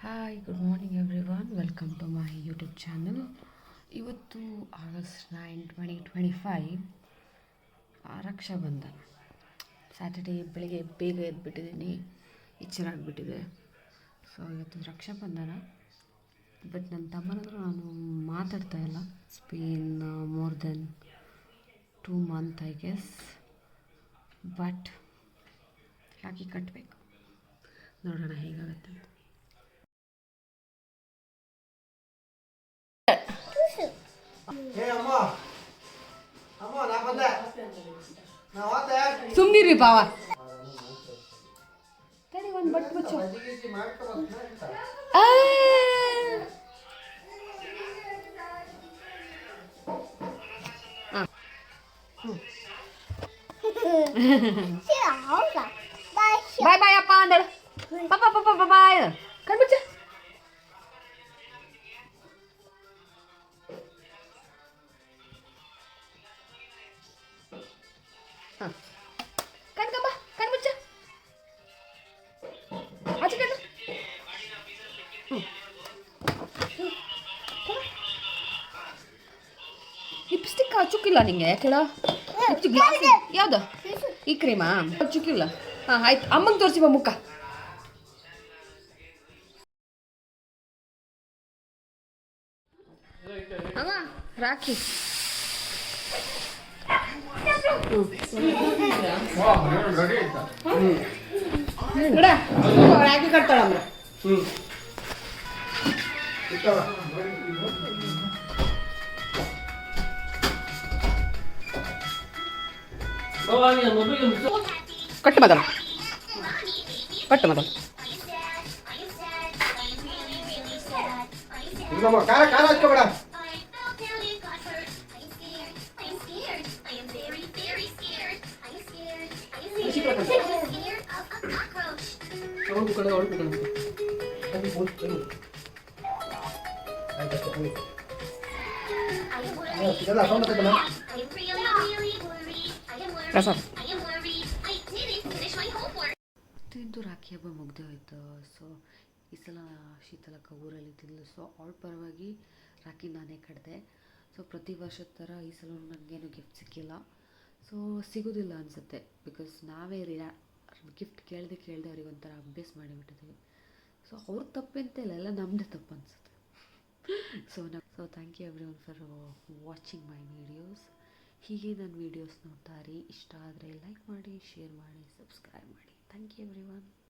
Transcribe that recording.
Hi good morning everyone welcome to my YouTube channel ಇವತ್ತು August nine twenty twenty five Raksha Bandhan Saturday ಬೆಳಿಗ್ಗೆ ಬೇಗ ಎದ್ಬಿಟ್ಟಿದ್ದೀನಿ ಎಚ್ಚರಾಗ್ಬಿಟ್ಟಿದೆ so ಇವತ್ತು Raksha Bandhan but ನನ್ನ ತಮ್ಮನಾದರೂ ನಾನು ಮಾತಾಡ್ತಾ ಇಲ್ಲ. Spain more than two month I guess but rakhi ಕಟ್ಟಬೇಕು ನೋಡೋಣ, ಹೇಗಾಗುತ್ತೆ ನಾ ಹೋದೆ ಸುಮ್ಮನಿರಿ ಬಾವ ತಡಿ ಒಂದು ಬಟ್ ಮುಚ್ಚು ಬಜ್ಜಿ ಗಿಜ್ಜಿ ಮಾಡ್ಕೊಬಂದ್ನ ಅಂತ. ಆ! ಬಾಯ್ ಬಾಯ್ ಅಪ್ಪ ಅಂದಳು ಪಾಪ ಪಾಪ ಬಾಯ್ ಕಣ್ಮುಚ್ಚ ಕಣ್ಕಂಬ ಕಣ್ಮುಚ್ಚ ಆಚೆ ಕಣ್ಣು. ಲಿಪ್ಸ್ಟಿಕ್ ಹಚ್ಚುಕಿಲ್ಲ ನಿಂಗೆ ಕೆಳ ಗ್ಲಾಸ್ ಯಾವ್ದು? ಈ ಕ್ರೀಮಾ? ಹಚ್ಚುಕಿಲ್ಲ. ಹಾಂ ಆಯ್ತು. ಅಮ್ಮಂಗೆ ತೋರಿಸಿ ಬಾ ಮುಖ. ಅಮ್ಮ ರಾಖಿ. ರಾಖಿ ಕಟ್ತಾಳಮ್ಮ. ಕಟ್ಟು ಮೊದಲು ಕಟ್ಟು ಇಲ್ಲಮ್ಮ ಖಾರ ಖಾರ ತಿಂದು ರಾಖಿ ಹಬ್ಬ ಮುಗ್ದೇ ಹೋಯ್ತು. ಸೊ ಈ ಸಲ ಶೀತಲಕ್ಕ ಊರಲ್ಲಿ ಇದ್ದಿದ್ಲು ಸೊ ಅವಳ ಪರವಾಗಿ ರಾಖಿ ನಾನೇ ಕಟ್ಟಿದೆ ಸೊ ಪ್ರತಿ ವರ್ಷದ ಥರ ಈ ಸಲ ನನಗೇನು ಗಿಫ್ಟ್ ಸಿಕ್ಕಿಲ್ಲ. ಸೊ ಸಿಗೋದಿಲ್ಲ ಅನಿಸುತ್ತೆ. ಬಿಕಾಸ್ ನಾವೇ ರಿಯಾ ಗಿಫ್ಟ್ ಕೇಳದೆ ಕೇಳದೆ ಅವ್ರಿಗೆ ಒಂಥರ ಅಭ್ಯಾಸ ಮಾಡಿಬಿಟ್ಟಿದ್ದೀವಿ ಸೊ ಅವ್ರ ತಪ್ಪಂತ ಇಲ್ಲ, ಎಲ್ಲ ನಮ್ಮದೇ ತಪ್ಪು ಅನಿಸುತ್ತೆ. ಸೊ ನ so thank you everyone for watching my videos ಹೀಗೆ ನನ್ನ ವೀಡಿಯೋಸ್ ನೋಡ್ತಾ ಇರಿ. ಇಷ್ಟ ಆದರೆ ಲೈಕ್ ಮಾಡಿ ಶೇರ್ ಮಾಡಿ ಸಬ್ಸ್ಕ್ರೈಬ್ ಮಾಡಿ. Thank you every one